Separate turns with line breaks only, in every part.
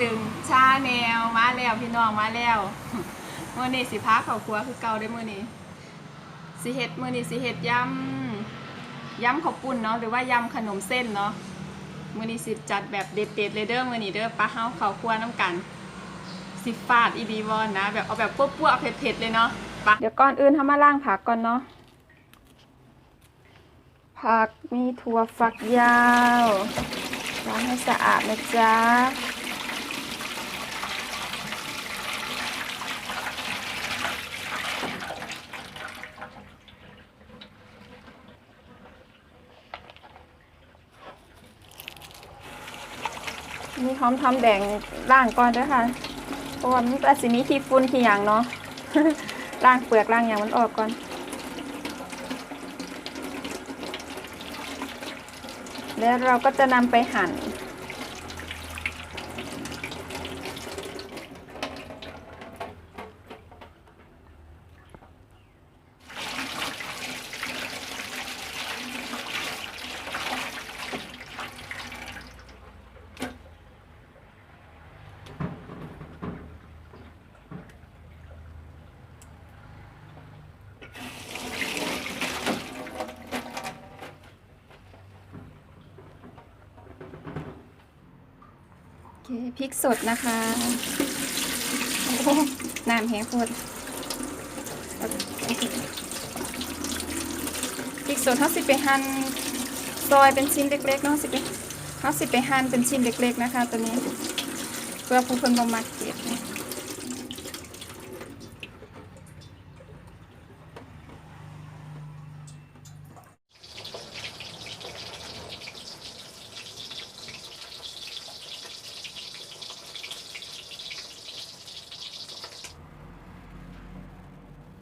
ตึงชาแนวมาแล้วพี่น้องมาแล้วมื้อนี้สิพาเขาครัวคือเก่าได้มื้อนี้สิเฮ็ดมื้อนี้สิเฮ็ดยำยำข้าวปุ้นเนาะหรือว่ายำขนมเส้นเนาะมื้อนี้สิจัดแบบเด็ดๆเลยเด้อมื้อนี้เด้อปลาเฮาเขาครัวน้ำกัน สิฟาดอีดีวอนนะ แบบเอาแบบปั้วๆเผ็ดๆเลยเนาะปะเดี๋ยวก่อนอื่นทำมาล่างผักก่อนเนาะผักมีถั่วฝักยาวล้างให้สะอาดนะจ๊ะ หอมทอมแดงล่างก่อนด้วยค่ะ เพราะว่ามันอาจสิมีขี้ฟุ้นขี้หยางเนาะล่างเปลือกล่างอย่างมันออกก่อน แล้วเราก็จะนำไปหั่น เคพริกสดนะคะน้ำแห้งโคตรพริกสดเขาสิไปหั่นซอยเป็นชิ้นเล็กๆเนาะสิไปเขาสิไปหั่นเป็นชิ้นเล็ก ๆ นะคะ ตัวนี้เพื่อผู้คนบ่มักเก็บนะ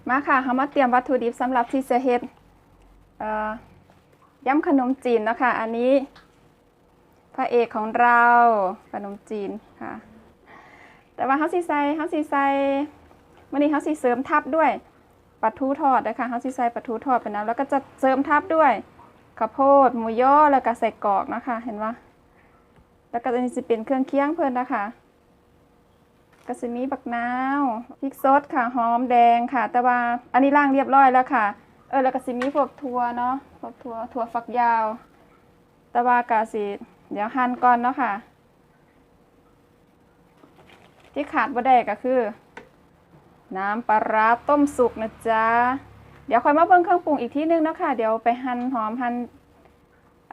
มาค่ะเขามาเตรียมวัตถุดิบสำหรับที่จะเฮ็ดเอ่อยำขนมจีนนะคะ อันนี้ พระเอกของเราขนมจีนค่ะ แต่ว่าเขาสิใส่เขาสิใส่วันนี้เขาสิเสริมทับด้วยปลาทูทอดนะคะเขาสิใส่ปลาทูทอดไปนะแล้วก็จะเสริมทับด้วยข้าวโพดหมูย่อแล้วก็ใส่กรอกนะคะ เห็นปะแล้วก็อันนี้จะเป็นเครื่องเคียงเพิ่นนะคะ ก็จะมีบักนาวพริกสดค่ะหอมแดงค่ะ แต่ว่าอันนี้ล่างเรียบร้อยแล้วค่ะ เออแล้วก็จะมีพวกถั่วเนาะพวกถั่วถั่วฝักยาว แต่ว่ากาสิเดี๋ยวหั่นก่อนเนาะค่ะ ที่ขาดบ่ได้ก็คือ น้ำปลาร้าต้มสุกนะจ๊ะเดี๋ยวค่อยมาเบิ่งเครื่องปรุงอีกทีนึงเนาะค่ะ เดี๋ยวไปหั่นหอมหั่น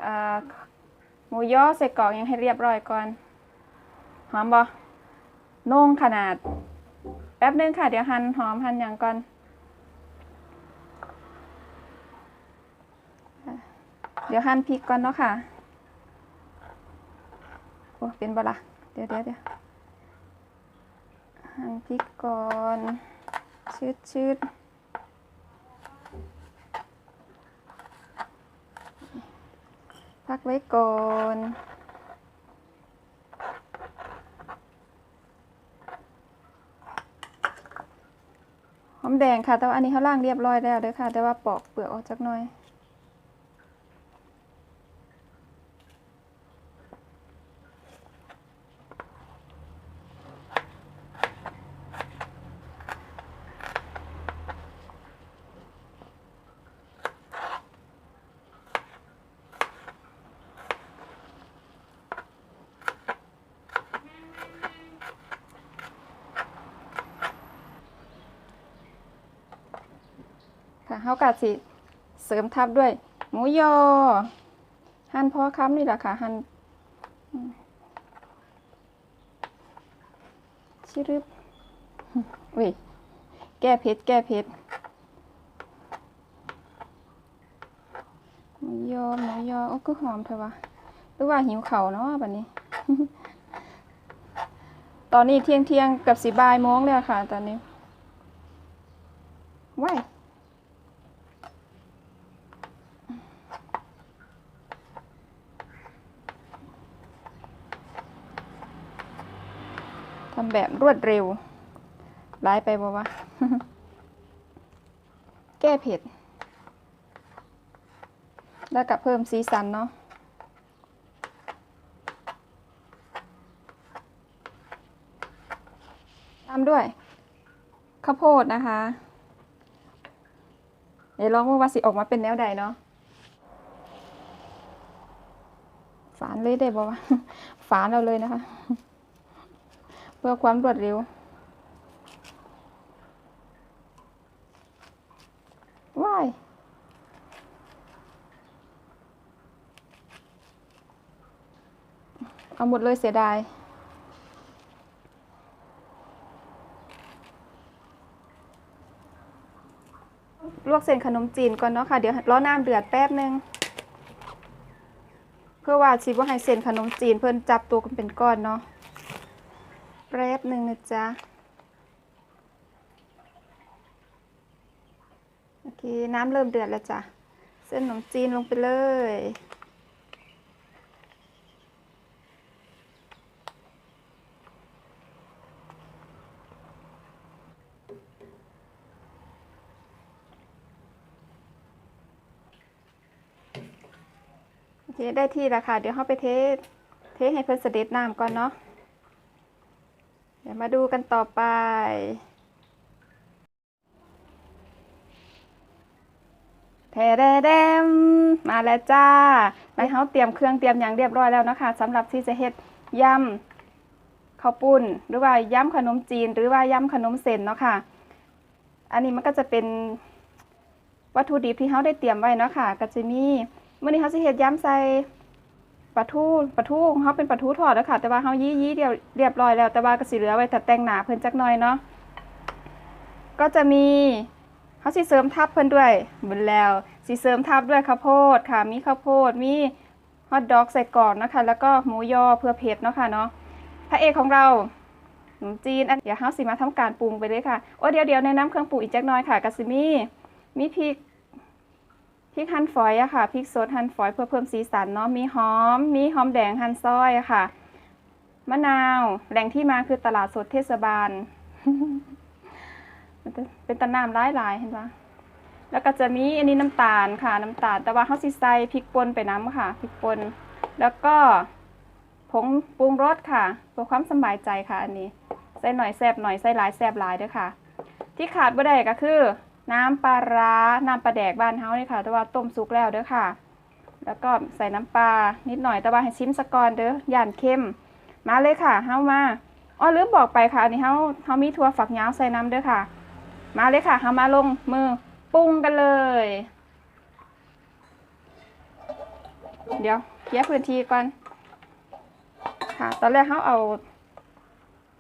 เอ่อหมูย่อใส่กรอกยังให้เรียบร้อยก่อน หอมบ่ น่งขนาด แป๊บนึงค่ะ เดี๋ยวหั่นหอมหั่นอย่างก่อนเดี๋ยวหั่นพริกก่อนเนาะค่ะโอ้เป็นบละเดี๋ยวเดี๋ยวเดี๋ยวหั่นพริกก่อนชืดชืดพักไว้ก่อน หอมแดงค่ะ แต่ว่าอันนี้เขาล่างเรียบร้อยแล้วเด้อค่ะ แต่ว่าปอกเปลือกออกจักหน่อย ค่ะเขากะสิเสริมทับด้วย หมูยอ หั่นพอคำนี่แหละค่ะ หั่นชิรึบอุ้ยแก้เผ็ดแก้เผ็ดหมูยอหมูยอ โอ้ก็หอมเถอะวะหรือว่าหิวเข่าเนาะแบัดนี้ ตอนนี้เที่ยงเที่ยงกับสีบายโมงแล้วค่ะ ตอนนี้ว้าย ทำแบบรวดเร็วร้ายไปบ่วะ แก้เผ็ด แล้วก็เพิ่มสีสันเนาะตามด้วย ข้าวโพดนะคะ เดี๋ยวลองว่าสิออกมาเป็นแนวใดเนาะฝานเลยได้บอว่าฝานเราเลยนะคะ พื่อความรวดเร็ว ว้ายเอาหมดเลยเสียดายลวกเส้นขนมจีนก่อนเนาะค่ะ เดี๋ยวรอน้ำเดือดแป๊บนึง เพื่อว่าชิว่าให้เส้นขนมจีนเพื่อนจับตัวกันเป็นก้อนเนาะ แป๊บหนึ่งนะจ๊ะ โอเค น้ำเริ่มเดือดแล้วจ้ะ เส้นขนมจีนลงไปเลย โอเค ได้ที่แล้วค่ะ เดี๋ยวเราไปเท เทให้เพิ่นเสด็จน้ำก่อนเนาะ เดี๋ยวมาดูกันต่อไป แทแดแดมมาแล้วจ้าไปเฮาเตรียมเครื่องเตรียมอย่างเรียบร้อยแล้วนะคะสำหรับที่จะเฮ็ดยำข้าวปุ้น หรือว่ายำขนมจีน หรือว่ายำขนมเส้นเนาะค่ะ อันนี้มันก็จะเป็นวัตถุดิบที่เฮาได้เตรียมไว้เนาะค่ะ ก็จะมีเมื้อนี้เฮาสิเฮ็ดยำใส่ ปลาทูปลาทูของเฮาเป็นปลาทูทอดแล้วค่ะ แต่ว่าเฮายี่ยี่เดียวเรียบร้อยแล้วแต่ว่าก็สิเหลือไว้แต่แต่งหนาเพิ่นจักหน่อยเนาะก็จะมีเขาสิเสริมทับเพิ่นด้วยบุญแล้วสิเสริมทับด้วยข้าวโพดค่ะ มีข้าวโพดมีฮอทดอกใส่กรอกนะคะแล้วก็หมูยอเพื่อเผ็ดเนาะค่ะเนาะพระเอกของเราขนมจีนอันเดี๋ยวเฮาสิมาทำการปรุงไปเลยค่ะโอ้เดี๋ยวเดี๋ยวในน้ำเครื่องปรุงอีกจักหน่อยค่ะกะสิมีมีพริก พริกหั่นฝอยอะค่ะพริกสดหั่นฝอยเพื่อเพิ่มสีสันเนาะมีหอม มีหอมแดงหั่นซอยอะค่ะ มะนาวแหล่งที่มาคือตลาดสดเทศบาลมันเป็นตะนามหลายๆเห็นปะแล้วก็จะมีอันนี้น้ำตาลค่ะ น้ำตาลแต่ว่าเขาสิใส่พริกป่นไปน้ำค่ะพริกป่นแล้วก็ผงปรุงรสค่ะเพื่อความสบายใจค่ะ อันนี้ใส่หน่อยแซบหน่อยใส่หลายแซบหลายด้วยค่ะ ที่ขาดบ่ได้ก็คือ น้ำปลาร้าน้ำปลาแดกบ้านเฮานี่ค่ะ แต่ว่าต้มสุกแล้วเด้อค่ะ แล้วก็ใส่น้ำปลานิดหน่อยแต่ว่าให้ชิมสะก่อนเด้อย่านเค็มมาเลยค่ะเฮามาอ๋อลืมบอกไปค่ะอันนี้เฮาเฮามีถั่วฝักยาวใส่น้ำเด้อค่ะ มาเลยค่ะเฮามาลงมือปรุงกันเลย เดี๋ยวเคลียร์พื้นที่ก่อนค่ะ ตอนแรกเฮาเอา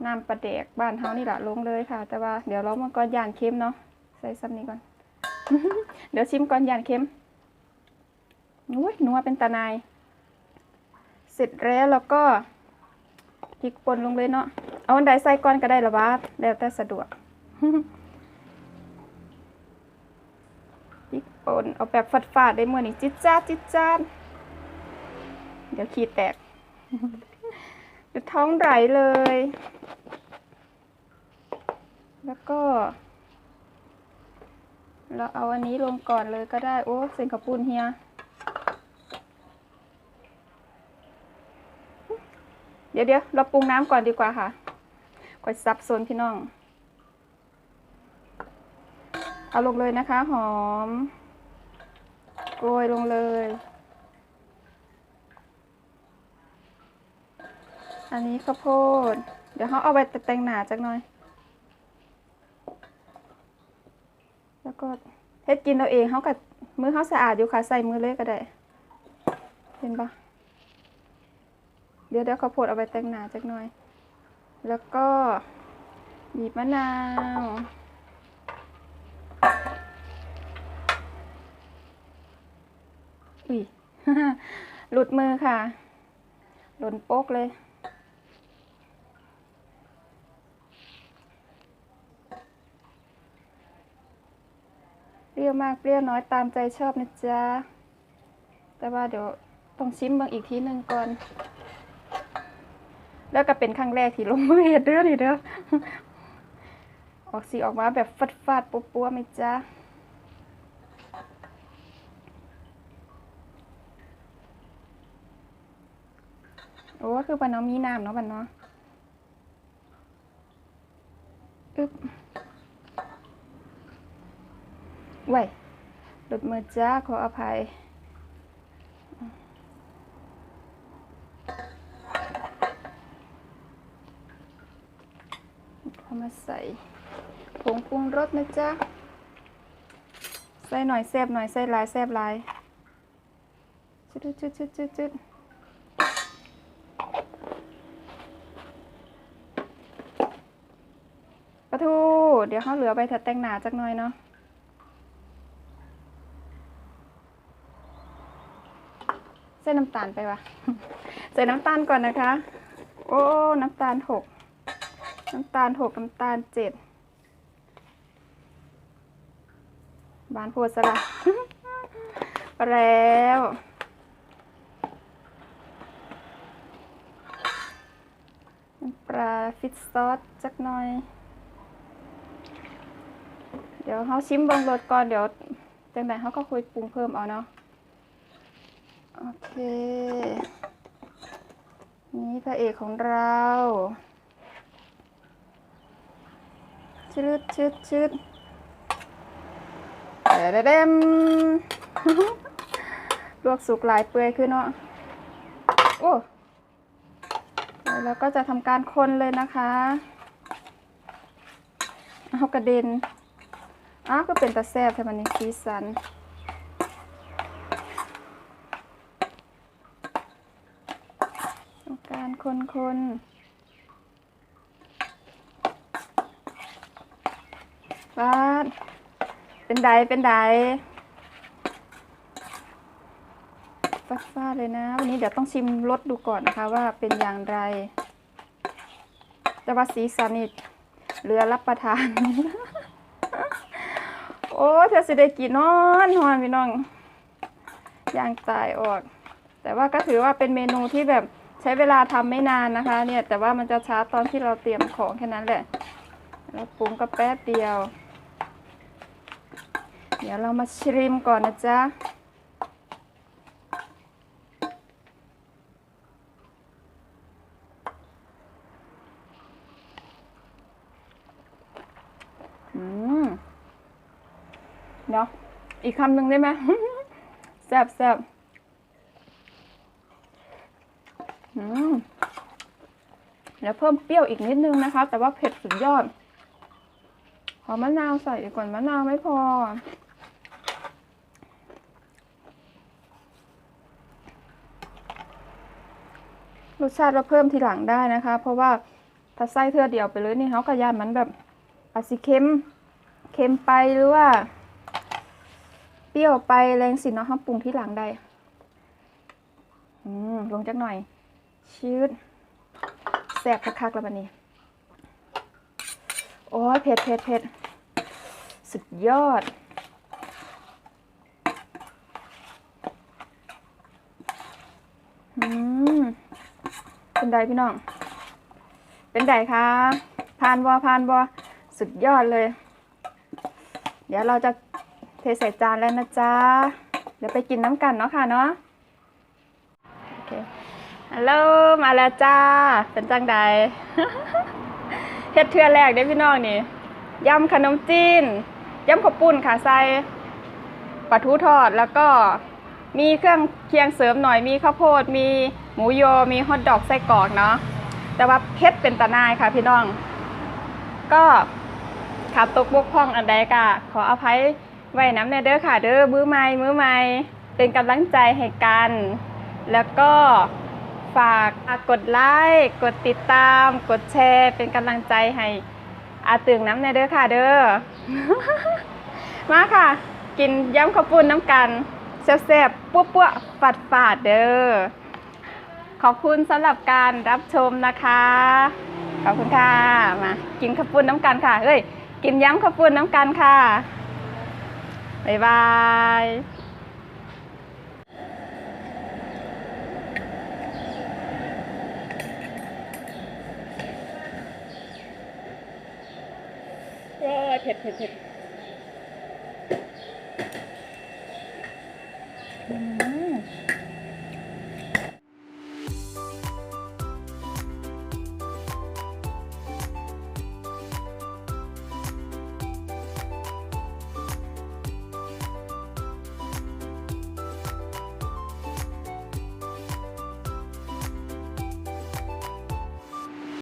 น้ำปลาแดกบ้านเฮานี่แหละลงเลยค่ะ แต่ว่าเดี๋ยวเรามาก่อนย่านเค็มเนาะ ใส่ซ้ำนี้ก่อน เดี๋ยวชิมก่อนย่านเค็มอุ้ยนัวเป็นตาหนาย เสร็จแล้วเราก็พริกป่นลงเลยเนาะ เอาอันใดใส่ก่อนก็ได้ละวะแล้วแต่สะดวกพริกป่นเอาแบบฟาดๆได้เมื่อนี้จิดจ้าจิดจ้าเดี๋ยวขีดแตกเดี๋ยวท้องไหลเลย แล้วก็ เราเอาอันนี้ลงก่อนเลยก็ได้ โอ้เส้นข้าวปุ้นเฮียเดี๋ยวเดี๋ยวเราปรุงน้ำก่อนดีกว่าค่ะก่อยซับโซนพี่น้อง เอาลงเลยนะคะ หอมโกยลงเลย อันนี้ข้าวโพด เดี๋ยวเขาเอาไปแต่งหนาจักหน่อย แล้วก็เฮ็ดกินเราเองเขากับมือเขาสะอาดอยู่ค่ะ ใส่มือเลยก็ได้ เห็นปะเดี๋ยวเดี๋ยวข้าวโพดเอาไปแต่งหนาจักหน่อย แล้วก็บีบมะนาว อุ้ยหลุดมือค่ะ หล่นโป๊กเลย รี้ยวมากเปรี้ยวน้อยตามใจชอบนะจ๊ะ แต่ว่าเดี๋ยวต้องชิมเบางอีกทีหนึ่งก่อน แล้วก็เป็นครั้งแรกที่ลงมือเฮ็ดเด้อนี่เด้อ ออกสีออกมาแบบฟัดฟาดๆปัวๆไหมจ๊ะโอ้คือบันเนาะมีน้ำเนาะบันเนาะอึ๊บ ไว้ยหลุดมือจ้าขออภัย เอามาใส่ผงปรุงรสนะจ๊ะ ใส่หน่อยแซบหน่อยใส่ลายแซบลายจุดจุดจุดจุดจุดปลาทู เดี๋ยวเขาเหลือไปถัดแต่งหนาจักหน่อยเนาะ ใส่ น้ำตาลไปวะใส่น้ำตาลก่อนนะคะ โอ้ น้ำตาลหกน้ำตาลหกน้ำตาลเจ็ดบานโพดสละไปแล้วปลาฟิตซอสจักหน่อย เดี๋ยวเขาชิมเบิ่งรสก่อนเดี๋ยวจังใดเขาก็คุยปรุงเพิ่มเอาเนาะ เค นี่พระเอกของเราชึดชึดชึดเดเดมลวกสุกหลายเปื่อยขึ้นเนาะ โอ้ แล้วก็จะทำการคนเลยนะคะ เอากระเด็นอ้าวก็เป็นตะแซบใช่ไหมนี่สีสัน ทำการ คนคนๆบ้านเป็นไดเป็นไดฟ้าฟ้าๆเลยนะ วันนี้เดี๋ยวต้องชิมรสดูก่อนนะคะว่าเป็นอย่างไร แต่ว่าสีสันนี่เหลือรับประทาน โอ้เธอสิได้กินนอนนอนพี่น้องย่างตายออก แต่ว่าก็ถือว่าเป็นเมนูที่แบบ ใช้เวลาทำไม่นานนะคะ เนี่ยแต่ว่ามันจะช้าตอนที่เราเตรียมของแค่นั้นแหละ แล้วปรุงก็แป๊บเดียว เดี๋ยวเรามาชิมก่อนนะจ๊ะอืมเดี๋ยวอีกคำหนึ่งได้ไหมแซ่บแซ่บอืม เดี๋ยวเพิ่มเปรี้ยวอีกนิดนึงนะคะ แต่ว่าเผ็ดสุดยอด ขอมะนาวใส่อีกก่อนมะนาวไม่พอ รสชาติเราเพิ่มทีหลังได้นะคะ เพราะว่าถ้าใส่เทือเดียวไปเลยนี่เขากระยานมันแบบอาจสิเค็มเค็มไปหรือว่า เปรี้ยวไปแรงสิเนาะเขาปรุงที่หลังได้อืมลงจักหน่อย ชืด แสบคักๆแล้วบันนี้ โอ้ยเผ็ดเผ็ดเผ็ดสุดยอด อืม เป็นไดพี่น้อง เป็นไดคะพานบอพานบอสุดยอดเลย เดี๋ยวเราจะเทใส่จานแล้วนะจ๊ะ เดี๋ยวไปกินน้ำกันเนาะค่ะเนาะ โอเค ฮัลโหลมาแล้วจ้า เป็นจังใดเฮ็ดเทือแรกเด้พี่น้องนี่ยำขนมจีนยำข้าวปุ้นค่ะใส่ปลาทูทอดแล้วก็มีเครื่องเคียงเสริมหน่อยมีข้าวโพด มีหมูโยมีฮอทดอกไส้กรอกเนาะแต่ว่าเผ็ดเป็นตานายค่ะพี่น้อง ก็ขาดตกบกพร่องอันใดก็ขออภัยไว้น้ำในเด้อค่ะ เด้อมือใหม่มือใหม่เป็นกำลังใจให้กัน แล้วก็ ฝากกดไลค์กดติดตาม กดแชร์ เป็นกำลังใจให้อาตึงน้ำในเด้อค่ะเด้อ มาค่ะ กินยำข้าวปุ้นน้ำกันแซ่บๆปั้วๆฝาดฝาดๆเด้อ ขอบคุณสำหรับการรับชมนะคะ ขอบคุณค่ะ มา กินข้าวปุ้นน้ำกันค่ะเอ้ย กินยำข้าวปุ้นน้ำกันค่ะ บ๊ายบาย อยเผ็ดเผ็ดเผ็ด